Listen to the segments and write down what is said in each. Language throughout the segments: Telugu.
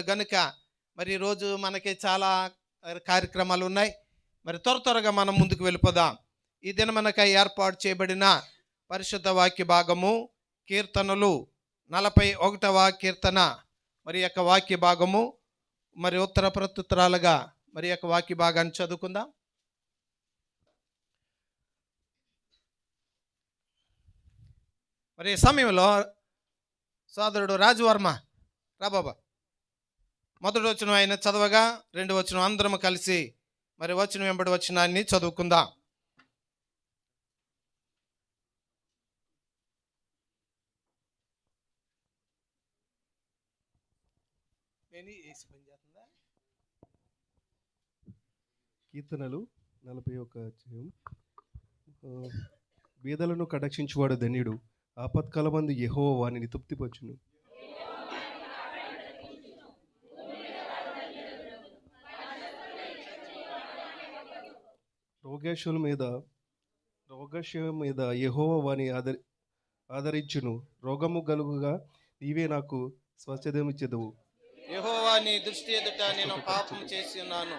గనుక మరి ఈరోజు మనకి చాలా కార్యక్రమాలు ఉన్నాయి. మరి త్వర త్వరగా మనం ముందుకు వెళ్ళిపోదాం. ఈ దిన మనకై ఏర్పాటు చేయబడిన పరిశుద్ధ వాక్య భాగము కీర్తనలు నలభై ఒకటవ కీర్తన మరి యొక్క వాక్య భాగము. మరి ఉత్తర ప్రత్యుత్తరాలుగా మరి యొక్క వాక్య భాగాన్ని చదువుకుందాం. మరి సమయంలో సోదరుడు రాజువర్మ రా బాబా. మొదటి వచ్చిన ఆయన చదవగా రెండు వచ్చిన అందరం కలిసి మరి వచ్చిన వెంబడి వచ్చినాన్ని చదువుకుందాం. కీర్తనలు నలభై ఒక అధ్యాయం. బీదలను కటాక్షించువాడు ధన్యుడు. ఆపత్కాలమందు యహో వానిని తృప్తిపరచును రోగేశుల మీద రోగశ మీద యెహోవా వాని ఆదరి ఆదరించును. రోగము గలుగుగా నీవే నాకు స్వచ్ఛదమిచ్చెదవు యెహోవా నీ దృష్టి ఎదుట నేను పాపం చేసి ఉన్నాను.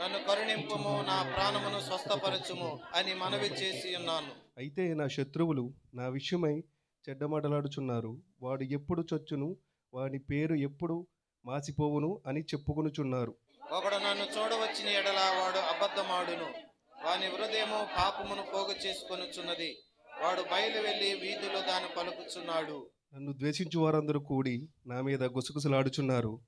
నన్ను కరుణింపుము నా ప్రాణమును స్వస్థపరచుము అని మనవి చేసి ఉన్నాను. అయితే నా శత్రువులు నా విషయమై చెడ్డమాటలాడుచున్నారు. వాడు ఎప్పుడు చొచ్చును వాని పేరు ఎప్పుడు మాసిపోవును అని చెప్పుకొనుచున్నారు. ఒకడు నన్ను చూడవచ్చిన ఎడల వాడు అబద్ధమాడును. వాని హృదయము పాపమును పోగు చేసుకొనుచున్నది వాడు బయలు వెళ్ళి వీధిలో దాన్ని పలుకుచున్నాడు. నన్ను ద్వేషించు వారందరూ కూడి నా మీద గుసగుసలాడుచున్నారు.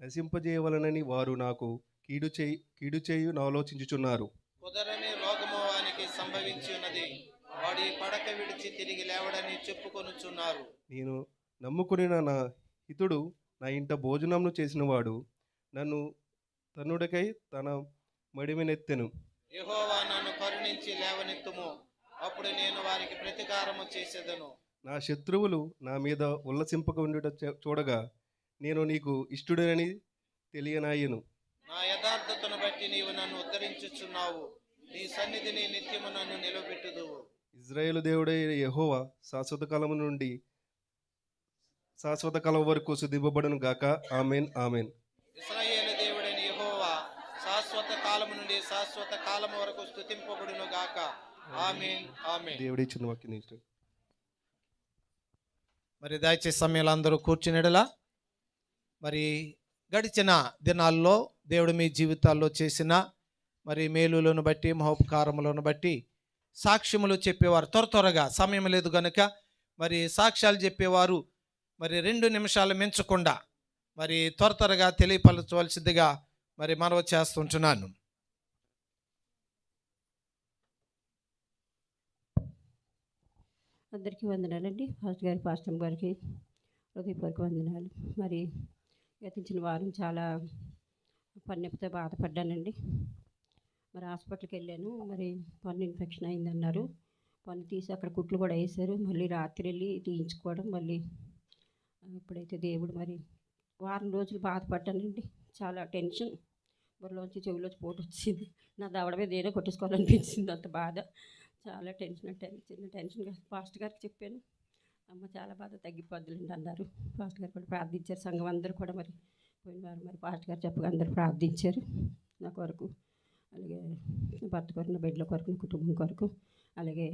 నశింపజేయవలనని వారు నాకు కీడు చేయి కీడు చేయు ఆలోచించుచున్నారు కుదరని రోగము వానికి సంభవించి ఉన్నది వాడి పడక విడిచి తిరిగి లేవడని చెప్పుకొనుచున్నారు. నేను నమ్ముకుని నా హితుడు నా ఇంట భోజనంను చేసినవాడు. నన్ను తన్నుడికై తన మడిమెనెత్తెను. యెహోవా నన్ను కరుణించి లేవనెత్తుము. అప్పుడు నేను వారికి ప్రతీకారము చేసేదను. నా శత్రువులు నా మీద ఉల్లసింపక ఉండుట చూడగా నేను నీకు ఇష్టుడనని తెలియనాయను. నా యథార్థతను బట్టి నీవు నన్ను ఉద్ధరించుచున్నావు. నీ సన్నిధిని నిత్యము నన్ను నిలబెట్టుదువు. ఇజ్రాయేలు దేవుడై యెహోవా శాశ్వత కాలము నుండి శాశ్వత కాలం వరకు సుదివ్వబడును గాక. Amen amen. ఇస్రాయేలు దేవుడైన యెహోవా శాశ్వత కాలము నుండి శాశ్వత కాలము వరకు స్తుతింపబడును గాక. ఆమేన్. ఆమేన్. దేవుడి చిన్న వాక్యం మరి దయచేసి సమయంలో అందరూ కూర్చునేడలా మరి గడిచిన దినాల్లో దేవుడు మీ జీవితాల్లో చేసిన మరి మేలులను బట్టి మహోపకారములను బట్టి సాక్ష్యములు చెప్పేవారు. త్వర త్వరగా సమయం లేదు గనుక మరి సాక్ష్యాలు చెప్పేవారు. మరి రెండు నిమిషాలు మించకుండా మరి త్వర త్వరగా తెలియపరచవలసిందిగా మరి మనవ చేస్తుంటున్నాను. అందరికీ వందనాలండి. ఫాస్ట్ గారి పాస్టమ్ గారికి హృదయపూర్వక వందనాలు. మరి గతించిన వారం చాలా పన్నెపితో బాధపడ్డానండి. మరి హాస్పిటల్కి వెళ్ళాను. మరి పన్ను ఇన్ఫెక్షన్ అయిందన్నారు. పన్ను తీసి అక్కడ కుట్లు కూడా వేశారు. మళ్ళీ రాత్రి వెళ్ళి తీయించుకోవడం మళ్ళీ ఇప్పుడైతే దేవుడు మరి వారం రోజులు బాధపడ్డానండి. చాలా టెన్షన్. బుర్రలోంచి చెవిలోంచి పోటు వచ్చింది. నా దవడ మీద ఏదో కొట్టేసుకోవాలనిపించింది. అంత బాధ. చాలా టెన్షన్ టెన్షన్ టెన్షన్గా పాస్ట్ గారికి చెప్పాను అమ్మ చాలా బాధ తగ్గిపోద్దులేండి అన్నారు. పాస్ట్ గారు కూడా ప్రార్థించారు. సంఘం అందరూ కూడా మరి పోయిన వారు మరి పాస్ట్ గారు చెప్పగా అందరూ ప్రార్థించారు. నా కొరకు అలాగే భర్త కొరకు నా బిడ్డల కొరకు నా కుటుంబం కొరకు అలాగే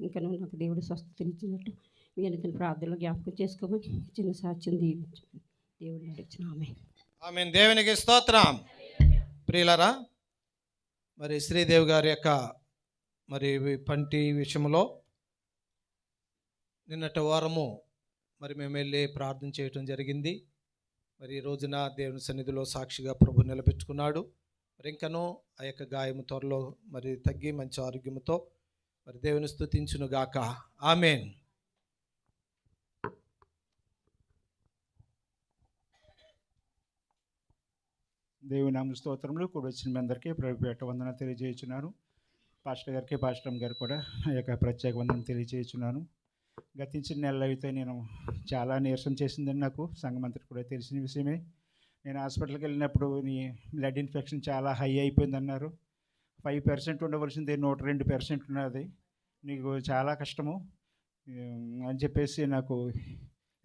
ఇంకా నువ్వు నాకు దేవుడు స్వస్థతనిచ్చినట్టు మీ అనితని ప్రార్థనలో జ్ఞాపకం చేసుకోమని చిన్న సాక్ష్యం దీవించమని దేవుడిని నడిచిన ఆమె ఆమె దేవునికి స్తోత్రం. ప్రియులరా మరి శ్రీదేవి గారి యొక్క మరి పంటి విషయంలో నిన్నటి వారము మరి మేము వెళ్ళి ప్రార్థన చేయటం జరిగింది. మరి ఈ రోజున దేవుని సన్నిధిలో సాక్షిగా ప్రభు నిలబెట్టుకున్నాడు. మరి ఇంకనూ ఆ యొక్క గాయము త్వరలో మరి తగ్గి మంచి ఆరోగ్యముతో మరి దేవుని స్తుతించును గాక. ఆమెన్. దేవుని నామ స్తోత్రంలో కూడా వచ్చిన మీ అందరికీ ప్రభుపేట వందన తెలియజేస్తున్నారు పాస్టర్ గారికి పాస్టర్ గారు కూడా నా యొక్క ప్రత్యేక వందనం తెలియజేయుచున్నాను గతించిన నెలలు అయితే నేను చాలా నీరసం చేసిందని నాకు సంఘమంత్రి కూడా తెలిసిన విషయమే. నేను హాస్పిటల్కి వెళ్ళినప్పుడు నీ బ్లడ్ ఇన్ఫెక్షన్ చాలా హై అయిపోయింది అన్నారు ఫైవ్ పర్సెంట్ ఉండవలసింది నూట రెండు పర్సెంట్ ఉన్నది. నీకు చాలా కష్టము. అని చెప్పేసి నాకు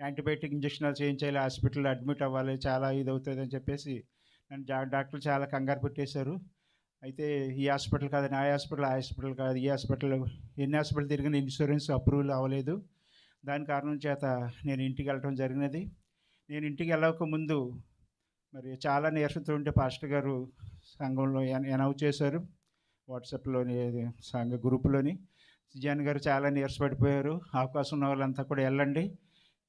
యాంటీబయాటిక్ ఇంజక్షన్లు చేయించాలి హాస్పిటల్లో అడ్మిట్ అవ్వాలి చాలా ఇది అవుతుంది అని చెప్పేసి నన్ను డాక్టర్లు చాలా కంగారు పెట్టేశారు. అయితే ఈ హాస్పిటల్ కాదని ఆ హాస్పిటల్ ఆ హాస్పిటల్ కాదు ఈ హాస్పిటల్ ఎన్ని హాస్పిటల్ తిరిగిన ఇన్సూరెన్స్ అప్రూవల్ అవ్వలేదు. దాని కారణం చేత నేను ఇంటికి వెళ్ళటం జరిగినది. నేను ఇంటికి వెళ్ళక ముందు మరి చాలా నీరసంతో ఉంటే పాస్టర్ గారు సంఘంలో అనౌన్స్ చేశారు. వాట్సాప్లోని సంఘ గ్రూపులోని. సుజాన్ గారు చాలా నీరసపడిపోయారు. అవకాశం ఉన్న వాళ్ళంతా కూడా వెళ్ళండి.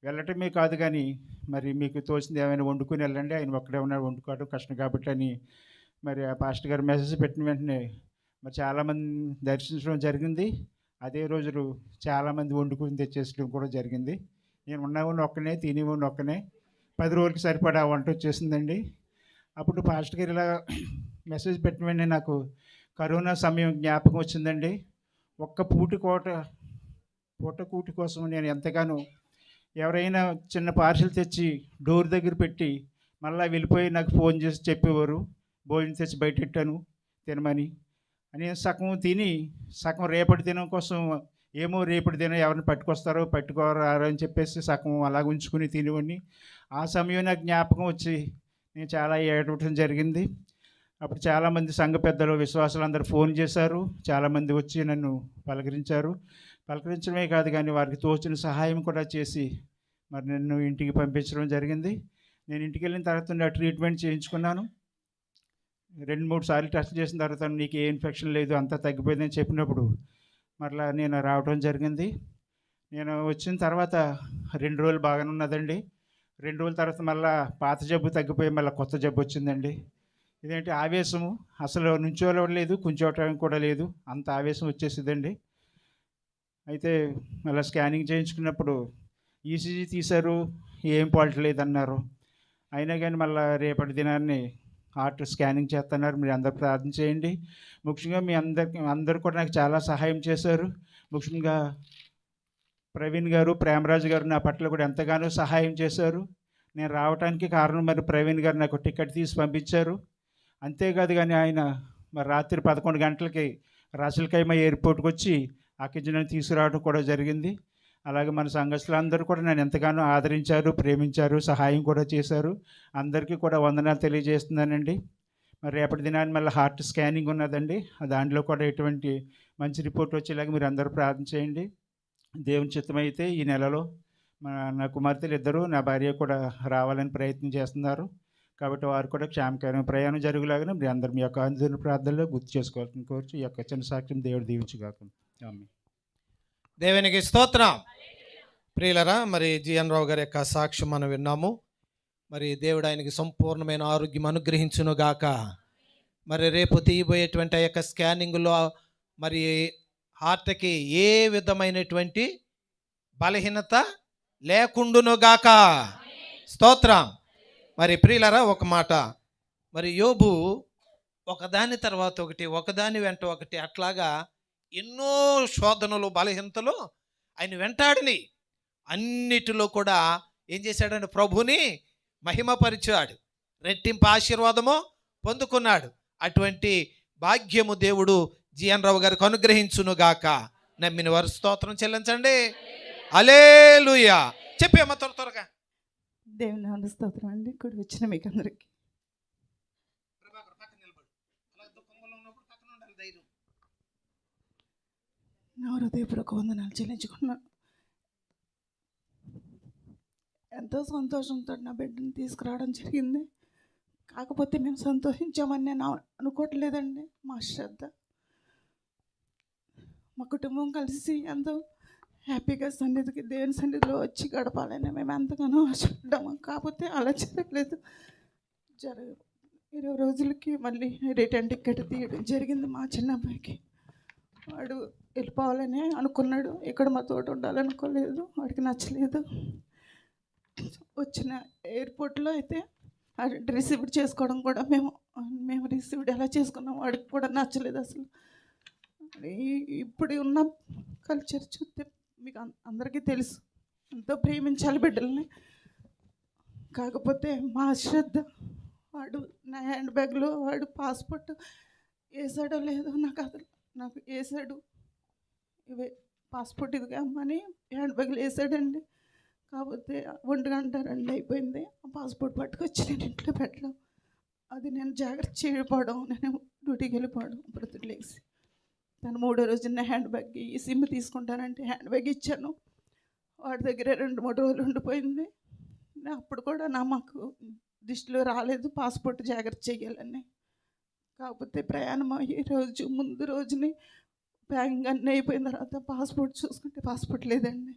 వెళ్ళటమే కాదు కానీ మరి మీకు తోచింది ఏమైనా వండుకుని వెళ్ళండి. ఆయన ఒక్కడే ఉన్నాడు వండుకోవడం కష్టం కాబట్టి అని మరి ఆ పాస్టర్ గారు మెసేజ్ పెట్టిన వెంటనే మరి చాలామంది దర్శించడం జరిగింది. అదే రోజులు చాలామంది వండుకుని తెచ్చేసడం కూడా జరిగింది. నేను ఉన్నవాడిని ఒక్కనే తినేవాడిని ఒక్కనే. పది రోజులకి సరిపడా వంట వచ్చేసిందండి. అప్పుడు పాస్టర్ గారు ఇలా మెసేజ్ పెట్టిన వెంటనే నాకు కరోనా సమయం జ్ఞాపకం వచ్చిందండి. ఒక్క పూటి కోట పూట కూటి కోసం నేను ఎంతగానో ఎవరైనా చిన్న పార్సిల్ తెచ్చి డోర్ దగ్గర పెట్టి మళ్ళీ వెళ్ళిపోయి నాకు ఫోన్ చేసి చెప్పేవారు. భోజనం తెచ్చి బయట పెట్టాను తినమని. అని సగం తిని సగం రేపటి దినం కోసం ఏమో రేపటి దినం ఎవరిని పట్టుకొస్తారో పట్టుకోరారో అని చెప్పేసి సగం అలాగ ఉంచుకుని తినేవాడిని. ఆ సమయం నాకు జ్ఞాపకం వచ్చి నేను చాలా ఏడవటం జరిగింది. అప్పుడు చాలామంది సంఘ పెద్దలు విశ్వాసులు అందరూ ఫోన్ చేశారు. చాలామంది వచ్చి నన్ను పలకరించారు. పలకరించడమే కాదు కానీ వారికి తోచిన సహాయం కూడా చేసి మరి నన్ను ఇంటికి పంపించడం జరిగింది. నేను ఇంటికి వెళ్ళిన తర్వాత నా ట్రీట్మెంట్ చేయించుకున్నాను. రెండు మూడు సార్లు టెస్ట్ చేసిన తర్వాత నీకు ఏ ఇన్ఫెక్షన్ లేదు అంతా తగ్గిపోయిందని చెప్పినప్పుడు మరలా నేను రావడం జరిగింది. నేను వచ్చిన తర్వాత రెండు రోజులు బాగానే ఉన్నదండి. రెండు రోజుల తర్వాత మళ్ళీ పాత జబ్బు తగ్గిపోయి మళ్ళీ కొత్త జబ్బు వచ్చిందండి. ఇదేంటి ఆవేశము? అసలు నుంచోవడం లేదు కుంచోవటం కూడా లేదు. అంత ఆవేశం వచ్చేసిందండి. అయితే మళ్ళీ స్కానింగ్ చేయించుకున్నప్పుడు ఈసీజీ తీశారు ఏం పాల్ట్ లేదన్నారు. అయినా కానీ మళ్ళీ రేపటి దినాన్ని హార్ట్ స్కానింగ్ చేస్తున్నారు. మీరు అందరు ప్రార్థన చేయండి. ముఖ్యంగా మీ అందరికి అందరు కూడా నాకు చాలా సహాయం చేశారు. ముఖ్యంగా ప్రవీణ్ గారు ప్రేమరాజు గారు నా పట్ల కూడా ఎంతగానో సహాయం చేశారు. నేను రావడానికి కారణం మరి ప్రవీణ్ గారు నాకు టికెట్ తీసి పంపించారు. అంతేకాదు కానీ ఆయన మరి రాత్రి పదకొండు గంటలకి రాసులకైమ ఎయిర్పోర్ట్కి వచ్చి అక్కడి నుంచి నన్ను తీసుకురావడం కూడా జరిగింది. అలాగే మన సంఘస్థులందరూ కూడా నన్ను ఎంతగానో ఆదరించారు ప్రేమించారు సహాయం కూడా చేశారు. అందరికీ కూడా వందనాలు తెలియజేస్తున్నానండి. మరి రేపటి దినాన్ని మళ్ళీ హార్ట్ స్కానింగ్ ఉన్నదండి. దాంట్లో కూడా ఎటువంటి మంచి రిపోర్ట్ వచ్చేలాగా మీరు అందరూ ప్రార్థన చేయండి. దేవుని చిత్తమైతే ఈ నెలలో మా నా కుమార్తెలు ఇద్దరు నా భార్య కూడా రావాలని ప్రయత్నం చేస్తున్నారు. కాబట్టి వారు కూడా క్షేమకరమైన ప్రయాణం జరుగులాగానే మీరు అందరు మీ యొక్క అందరి ప్రార్థనలో గుర్తు చేసుకోవాలని కోరుచు ఈ యొక్క చిన్న సాక్ష్యం దేవుడు దీవించుగాక. ఆమె దేవునికి స్తోత్రం. ప్రియులరా మరి జిఎన్ రావు గారి యొక్క సాక్ష్యం మనం విన్నాము. మరి దేవుడు ఆయనకి సంపూర్ణమైన ఆరోగ్యం అనుగ్రహించును గాక. మరి రేపు తీయబోయేటువంటి ఆ యొక్క స్కానింగ్లో మరి హార్ట్కి ఏ విధమైనటువంటి బలహీనత లేకుండును గాక. స్తోత్రం. మరి ప్రియులరా ఒక మాట. మరి యోబు ఒకదాని తర్వాత ఒకటి ఒకదాని వెంట ఒకటి అట్లాగా ఎన్నో శోధనలు బలహీనతలు ఆయన వెంటాడిని అన్నిటిలో కూడా ఏం చేశాడంటే ప్రభుని మహిమపరిచాడు. రెట్టింపు ఆశీర్వాదము పొందుకున్నాడు. అటువంటి భాగ్యము దేవుడు జిఎన్ రావు గారికి అనుగ్రహించును గాక. నమ్మిన వారు స్తోత్రం చెల్లించండి. అలేలుయా చెప్పేమ్మా త్వర త్వరగా. దేవుని స్తోత్రం అండి. ఇక్కడ వచ్చిన మీకు అందరికి నా హృదయపూర్వక వందనాలు చెల్లించుకున్నాను ఎంతో సంతోషంతో నా బిడ్డని తీసుకురావడం జరిగింది. కాకపోతే మేము సంతోషించామని నేను అనుకోవట్లేదండి. మా శ్రద్ధ. మా కుటుంబం కలిసి ఎంతో హ్యాపీగా సన్నిధికి దేవుని సన్నిధిలో వచ్చి గడపాలని మేము ఎంతగానో ఆశపడ్డాము. కాకపోతే అలా జరగలేదు. జరగ ఇరవై రోజులకి మళ్ళీ రిటర్న్ టికెట్ తీయడం జరిగింది మా చిన్న అబ్బాయికి వాడు వెళ్ళిపోవాలని అనుకున్నాడు. ఇక్కడ మా తోట ఉండాలనుకోలేదు. వాడికి నచ్చలేదు. వచ్చిన ఎయిర్పోర్ట్లో అయితే రిసీవ్డ్ చేసుకోవడం కూడా మేము మేము రిసీవ్డ్ ఎలా చేసుకున్నాం వాడికి కూడా నచ్చలేదు అసలు. ఇప్పుడు ఉన్న కల్చర్ చూస్తే మీకు అందరికీ తెలుసు. ఎంతో ప్రేమించాలి బిడ్డల్ని. కాకపోతే మా శ్రద్ధ వాడు నా హ్యాండ్ బ్యాగ్లో వాడు పాస్పోర్ట్ వేసాడో లేదో నాకు అసలు నాకు వేసాడు ఇవే పాస్పోర్ట్ ఇదిగా అమ్మని హ్యాండ్ బ్యాగ్లు వేసాడండి. కాకపోతే ఒంటి గంట రెండు అయిపోయింది. ఆ పాస్పోర్ట్ పట్టుకొచ్చి నేను ఇంట్లో పెట్టడం. అది నేను జాగ్రత్త చేయకపోవడం నేను డ్యూటీకి వెళ్ళిపోవడం లేచి తను మూడో రోజున హ్యాండ్ బ్యాగ్ ఈ సిమ్ తీసుకుంటానంటే హ్యాండ్ బ్యాగ్ ఇచ్చాను. వాడి దగ్గర రెండు మూడు రోజులు ఉండిపోయింది. అప్పుడు కూడా నా మాకు దృష్టిలో రాలేదు పాస్పోర్ట్ జాగ్రత్త చేయాలని కాకపోతే ప్రయాణం అయ్యే రోజు ముందు రోజుని ప్యాకింగ్ అన్నీ అయిపోయిన తర్వాత పాస్పోర్ట్ చూసుకుంటే పాస్పోర్ట్ లేదండి.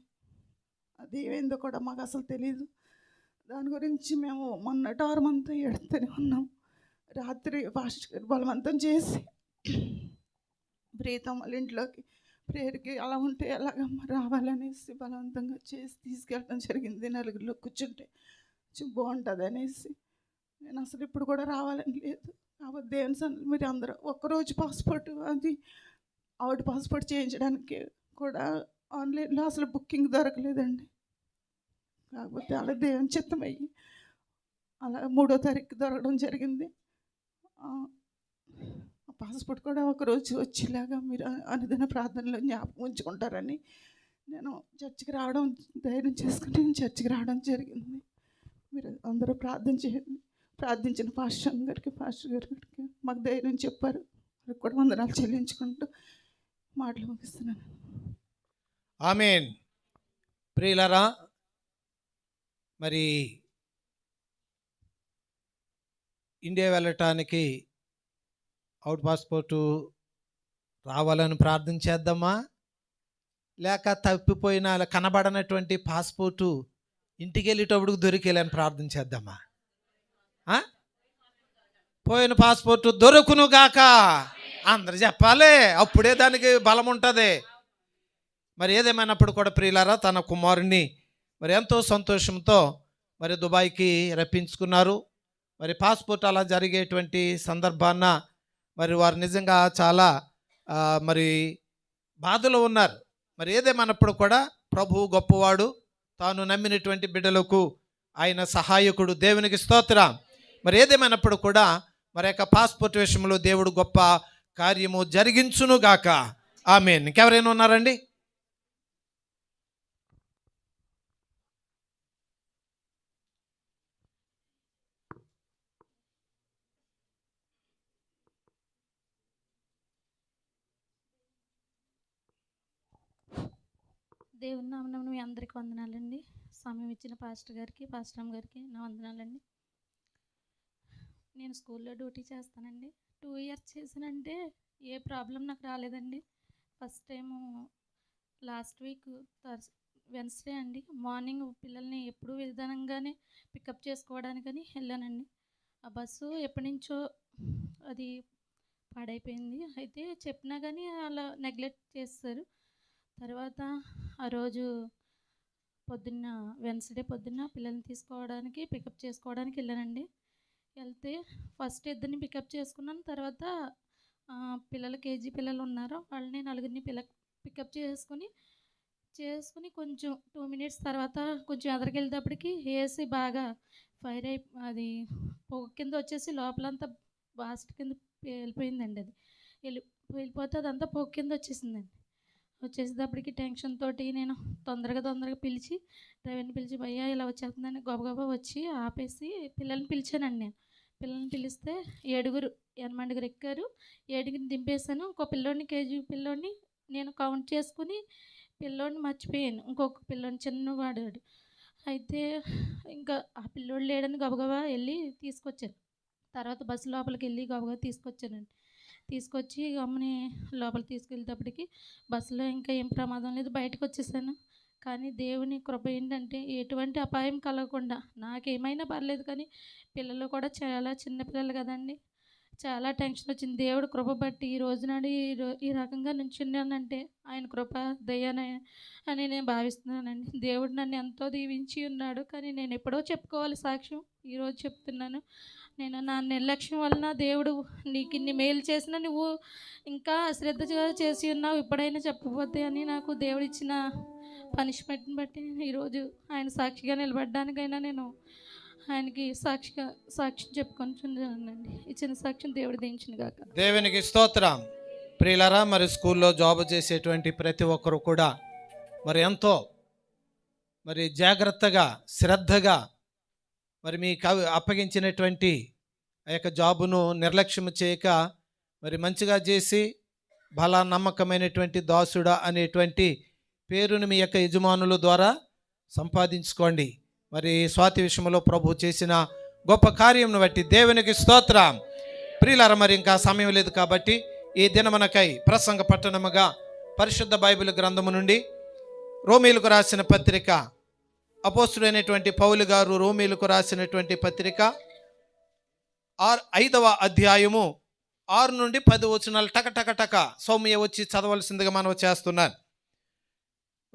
అది ఏమైందో కూడా మాకు అసలు తెలియదు దాని గురించి మేము మొన్నటి వారం అంతా ఎడుతూనే ఉన్నాం. రాత్రి ఫాస్ట్ బలవంతం చేసి ప్రీతం వాళ్ళ ఇంట్లోకి ప్రేయర్కి అలా ఉంటే ఎలాగమ్మ రావాలనేసి బలవంతంగా చేసి తీసుకెళ్ళడం జరిగింది. నలుగురిలో కూర్చుంటే కొంచెం బాగుంటుంది అనేసి నేను అసలు ఇప్పుడు కూడా రావాలని లేదు. కాబట్టి దేవుని సన్నిధిలో మీరు అందరూ ఒక్కరోజు పాస్పోర్ట్ అది ఆవిడ పాస్పోర్ట్ చేయించడానికి కూడా ఆన్లైన్లో అసలు బుకింగ్ దొరకలేదండి. కాకపోతే అలా దేవుని చిత్తమయ్యి అలా మూడో తారీఖు దొరకడం జరిగింది. ఆ, పాస్పోర్ట్ కూడా ఒకరోజు వచ్చేలాగా మీరు అనుదిన ప్రార్థనలో జ్ఞాపకం ఉంచుకుంటారని నేను చర్చికి రావడం ధైర్యం చేసుకుని నేను చర్చికి రావడం జరిగింది. మీరు అందరూ ప్రార్థన చేయండి. ప్రార్థించిన పాస్టర్ గారికి పాస్టర్ గారికి మాకు ధైర్యం చెప్పారు. వారికి కూడా వందనాలు చెల్లించుకుంటూ మాటలు ముగిస్తున్నాను. ఆమెన్. ప్రియులరా మరి ఇండియా వెళ్ళటానికి అవుట్ పాస్పోర్టు రావాలని ప్రార్థన చేద్దామా? లేక తప్పిపోయిన అలా కనబడనటువంటి పాస్పోర్టు ఇంటికి వెళ్ళేటప్పుడు దొరికేయాలని ప్రార్థన చేద్దామా? పోయిన పాస్పోర్టు దొరుకునుగాక అందరు చెప్పాలి అప్పుడే దానికి బలం ఉంటుంది. మరి ఏదేమైనప్పుడు కూడా ప్రియులారా తన కుమారుని మరి ఎంతో సంతోషంతో మరి దుబాయ్కి రప్పించుకున్నారు. మరి పాస్పోర్ట్ అలా జరిగేటువంటి సందర్భాన మరి వారు నిజంగా చాలా మరి బాధలో ఉన్నారు. మరి ఏదేమైనప్పుడు కూడా ప్రభువు గొప్పవాడు తాను నమ్మినటువంటి బిడ్డలకు ఆయన సహాయకుడు దేవునికి స్తోత్రం. మరి ఏదేమైనప్పుడు కూడా మరి యొక్క పాస్పోర్ట్ విషయంలో దేవుడు గొప్ప కార్యము జరిగించునుగాక ఆమె ఇంకెవరైనా ఉన్నారండి? దేవుని నామనం మీ అందరికి వందనాలండి. సమయం ఇచ్చిన పాస్టర్ గారికి పాస్టర్ గారికి నా వందనాలండి. నేను స్కూల్లో డ్యూటీ చేస్తానండి. టూ ఇయర్స్ చేసానంటే ఏ ప్రాబ్లం నాకు రాలేదండి. First time last week Thurs Wednesday అండి. మార్నింగ్ పిల్లల్ని ఎప్పుడూ విధానంగానే పికప్ చేసుకోవడానికని వెళ్ళానండి. ఆ బస్సు ఎప్పటి నుంచో అది పాడైపోయింది. అయితే చెప్పినా కానీ అలా నెగ్లెక్ట్ చేస్తారు. తర్వాత ఆ రోజు పొద్దున్న వెన్స్డే పొద్దున్న పిల్లల్ని తీసుకోవడానికి పికప్ చేసుకోవడానికి వెళ్ళానండి. వెళ్తే ఫస్ట్ ఇద్దరిని పికప్ చేసుకున్నాను. తర్వాత పిల్లలు కేజీ పిల్లలు ఉన్నారు. వాళ్ళని నలుగురిని పిల్ల పికప్ చేసుకుని చేసుకుని కొంచెం టూ మినిట్స్ తర్వాత కొంచెం ఎదరికెళ్ళేటప్పటికి ఏసీ బాగా ఫైర్ అయి అది పొగ కింద వచ్చేసి లోపలంతా బాస్ట్ కింద వెళ్ళిపోయిందండి అది. వెళ్ళి వెళ్ళిపోతే అదంతా పొగ కింద వచ్చేసిందండి. వచ్చేసేటప్పటికి టెన్షన్ తోటి నేను తొందరగా తొందరగా పిలిచి డ్రైవర్ని పిలిచి భయ్యా ఇలా వచ్చేస్తుందని గబగబా వచ్చి ఆపేసి పిల్లల్ని పిలిచానండి నేను. పిల్లల్ని పిలిస్తే ఏడుగురు ఎనమండుగురు ఎక్కారు. ఏడుగురిని దింపేశాను. ఇంకో పిల్లోడిని కేజీ పిల్లోడిని నేను కౌంట్ చేసుకుని పిల్లోడిని మర్చిపోయాను. ఇంకొక పిల్లోని చిన్నవాడు అయితే ఇంకా ఆ పిల్లోడు లేడని గబగబా వెళ్ళి తీసుకొచ్చాను. తర్వాత బస్సు లోపలికి వెళ్ళి గబగబా తీసుకొచ్చానండి తీసుకొచ్చి అమ్మని లోపల తీసుకెళ్ళేటప్పటికి బస్సులో ఇంకా ఏం ప్రమాదం లేదు. బయటకు వచ్చేసాను. కానీ దేవుని కృప ఏంటంటే ఎటువంటి అపాయం కలగకుండా నాకేమైనా పర్లేదు కానీ పిల్లలు కూడా చాలా చిన్నపిల్లలు కదండి. చాలా టెన్షన్ వచ్చింది. దేవుడు కృప బట్టి ఈ రోజు నాడు ఈ రో- ఈ రకంగా నుంచున్నానంటే ఆయన కృప దయ్యాన అని నేను భావిస్తున్నానండి. దేవుడు నన్ను ఎంతో దీవించి ఉన్నాడు. కానీ నేను ఎప్పుడో చెప్పుకోవాలి సాక్ష్యం. ఈరోజు చెప్తున్నాను. నేను నా నిర్లక్ష్యం వలన దేవుడు నీకు ఇన్ని మేలు చేసినా నువ్వు ఇంకా అశ్రద్ధగా చేసి ఉన్నావు. ఇప్పుడైనా చెప్పకపోతే అని నాకు దేవుడిచ్చిన పనిష్మెంట్ని బట్టి నేను ఈరోజు ఆయన సాక్షిగా నిలబడడానికైనా నేను ఆయనకి సాక్షిగా సాక్ష్యం చెప్పుకొనిచున్నానండి. ఇచ్చిన సాక్ష్యం దేవుడు దించిన గాక. దేవునికి స్తోత్రం. ప్రియులరా మరి స్కూల్లో జాబ్ చేసేటువంటి ప్రతి ఒక్కరు కూడా మరి ఎంతో మరి జాగ్రత్తగా శ్రద్ధగా మరి మీ కవి అప్పగించినటువంటి ఆ యొక్క జాబును నిర్లక్ష్యం చేయక మరి మంచిగా చేసి బలా నమ్మకమైనటువంటి దాసుడా అనేటువంటి పేరును మీ యొక్క యజమానుల ద్వారా సంపాదించుకోండి. మరి స్వాతి విషయంలో ప్రభు చేసిన గొప్ప కార్యంను బట్టి దేవునికి స్తోత్రం. ప్రియులర మరి ఇంకా సమయం లేదు కాబట్టి ఈ దినమనకై ప్రసంగ పట్టణముగా పరిశుద్ధ బైబిల్ గ్రంథము నుండి రోమీలకు రాసిన పత్రిక అపోస్తుడైనటువంటి పౌలు గారు రోమీలకు రాసినటువంటి పత్రిక ఆరు ఐదవ అధ్యాయము ఆరు నుండి పది వచనాలు టక టక టక సౌమ్య వచ్చి చదవలసిందిగా మనం చేస్తున్నాను.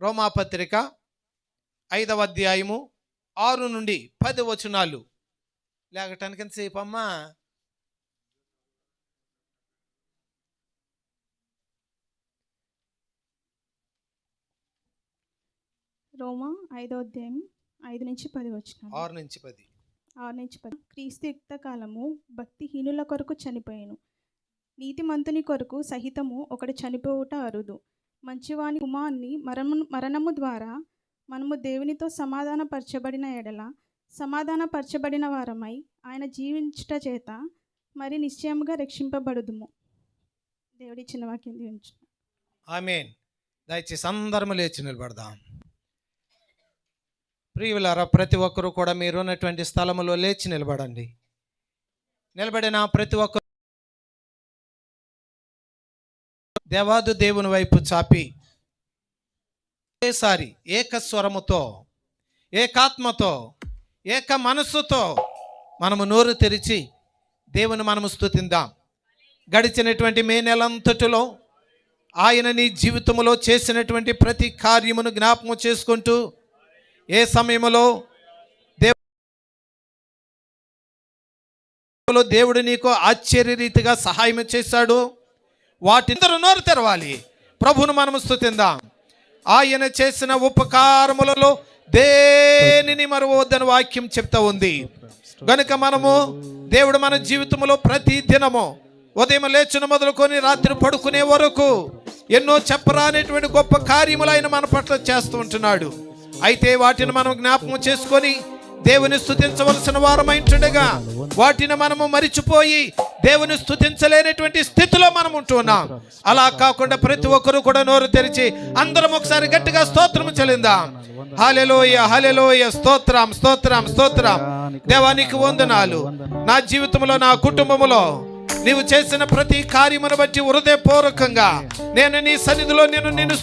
రోమా పత్రిక ఐదవ అధ్యాయము ఆరు నుండి పది వచనాలు. లేకటానికి ఎంతసేపు అమ్మా? రోమా ఐదో అధ్యాయం ఐదు నుంచి పది వచ్చిన ఆరు నుంచి పది. ఆరు నుంచి పది. క్రీస్తు యుక్త కాలము భక్తిహీనుల కొరకు చనిపోయాను. నీతిమంతుని కొరకు సహితము ఒకడు చనిపోవుట అరుదు. మంచివాని కుమార్ని మరము మరణము ద్వారా మనము దేవునితో సమాధానపరచబడిన ఎడల సమాధానపరచబడిన వారమై ఆయన జీవించుట చేత మరి నిశ్చయముగా రక్షింపబడుదుము. దేవుడి చిన్న వాక్యం దీవించు. ఆమెన్. దయచేసి అందరము లేచి నిలబడదాం. ప్రియులారా ప్రతి ఒక్కరూ కూడా మీరు ఉన్నటువంటి స్థలములో లేచి నిలబడండి. నిలబడిన ప్రతి ఒక్కరు దేవాదు దేవుని వైపు చాపి ఒకేసారి ఏకస్వరముతో ఏకాత్మతో ఏక మనస్సుతో మనము నోరు తెరిచి దేవుని మనము స్థుతిందాం. గడిచినటువంటి మే నెలంతటిలో ఆయన నీ జీవితంలో చేసినటువంటి ప్రతి కార్యమును జ్ఞాపకం చేసుకుంటూ ఏ సమయంలో దేవుడు దేవుడు నీకు ఆశ్చర్య రీతిగా సహాయం చేశాడు వాటిందరూ నోరు తెరవాలి. ప్రభును మనము స్థుతిందాం ఆయన చేసిన ఉపకారములలో దేనిని మరవద్దని వాక్యం చెప్తా ఉంది. గనుక మనము దేవుడు మన జీవితంలో ప్రతి దినము ఉదయం లేచిన మొదలుకొని రాత్రి పడుకునే వరకు ఎన్నో చెప్పరానేటువంటి గొప్ప కార్యములు ఆయన మన పట్ల చేస్తూ ఉంటున్నాడు. అయితే వాటిని మనం జ్ఞాపకం చేసుకొని దేవుని స్థుతించవలసిన వారమైంటుండగా వాటిని మనము మరిచిపోయి దేవుని స్థుతించలేనటువంటి స్థితిలో మనం ఉంటున్నాం అలా కాకుండా ప్రతి ఒక్కరూ కూడా నోరు తెరిచి అందరం ఒకసారి గట్టిగా స్తోత్రం చెల్లిందాం. హలెలోయ హలెలోయ స్తోత్రం స్తోత్రం స్తోత్రం. దేవానికి వందనాలు. నా జీవితంలో నా కుటుంబములో నీవు చేసిన ప్రతి కార్యమును బట్టి హృదయపూర్వకంగా నేను నీ సన్నిధిలో నేను నిన్ను